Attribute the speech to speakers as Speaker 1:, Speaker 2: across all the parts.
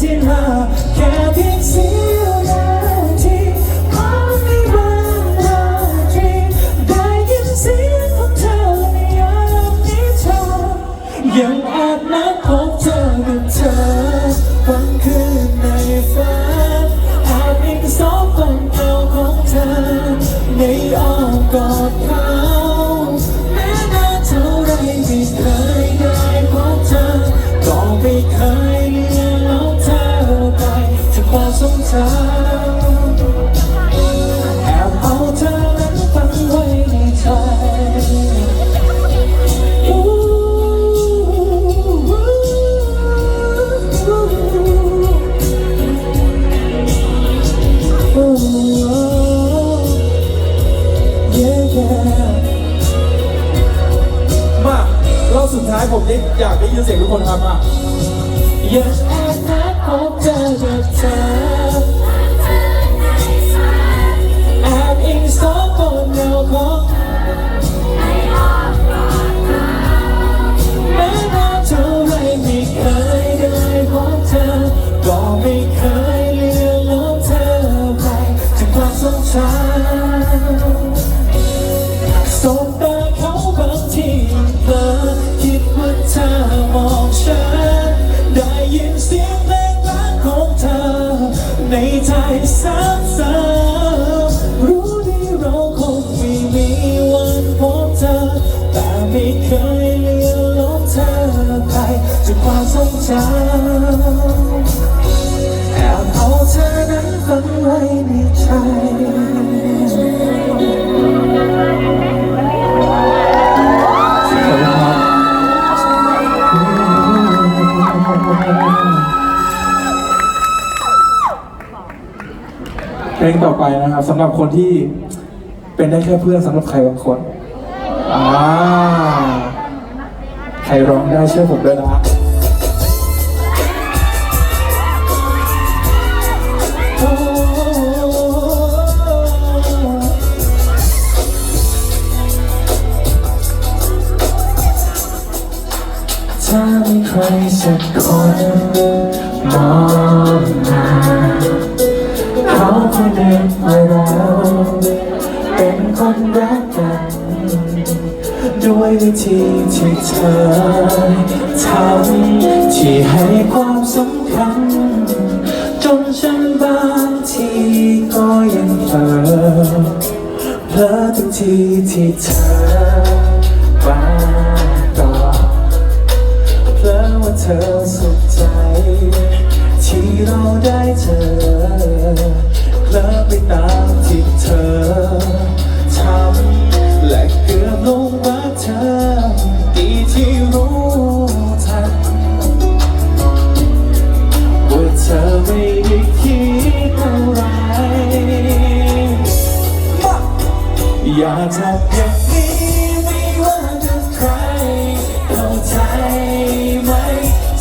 Speaker 1: ที่เธแค่เพียงเสี้ยวนา
Speaker 2: ทีขอ
Speaker 1: ให้วันนาทีได้ยินเสียงของเธอในยามที่เธอยังอาจนัพบเธอกับเธอวันคืนในฝันอาจมีสองคนเงาของเธอในอ้อมกอดเธอ อ
Speaker 3: ยากได้ยินเสียงทุกคนครับ
Speaker 1: อะ Yes I thought of the time I'm in store for now เพลงต่อไปนะ
Speaker 3: ครับสำหรับคนที่เป็นได้แค่เพื่อนสำหรับใครบางคนอ่าใครร้องได้เชื่อผมด้วยนะ
Speaker 1: ถ้ามีใครสักคนมองมา เขาคนเดิมมาแล้วเป็นคนรักกัน ด้วยวิธีที่เธอทำที่ให้ความสำคัญ จนฉันบางทีก็ยังเผลอเผลอทุกทีที่เธอ อย่าทำอย่างนี้ไม่ว่าจะใครเข้าใจไหม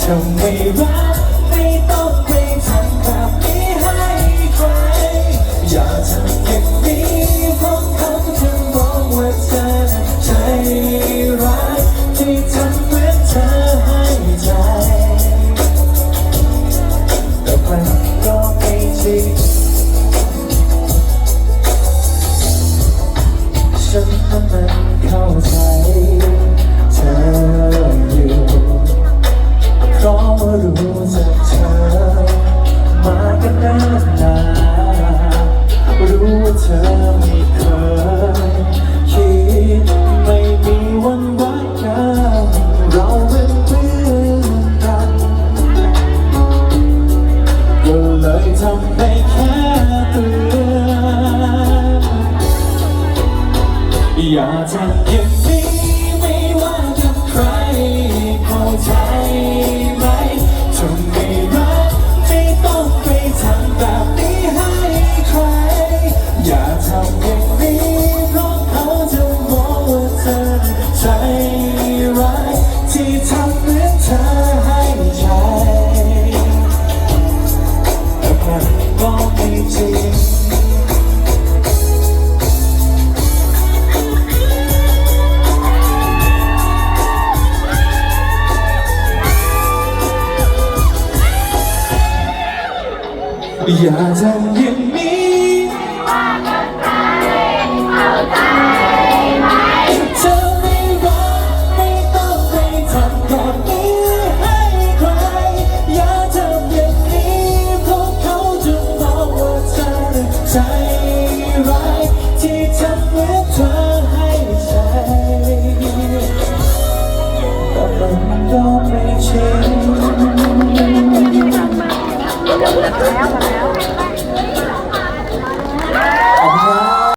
Speaker 1: จะไม่รักไม่ต้องไปทำแบบนี้ให้ใคร อย่าทำอย่างนี้เพราะเขาจะมองว่าเธอใจร้ายที่ทำ อย่ อย่าทำอย่างนี้เธอไม่รักไม่ต้องไปทำแบบนี้ให้ใคร อย่าทำอย่างนี้เพราะเขาจะมองว่าเธอใจร้ายที่ทำเหมือนเธอให้ใจแต่มันก็ไม่ใช่
Speaker 4: แล้ว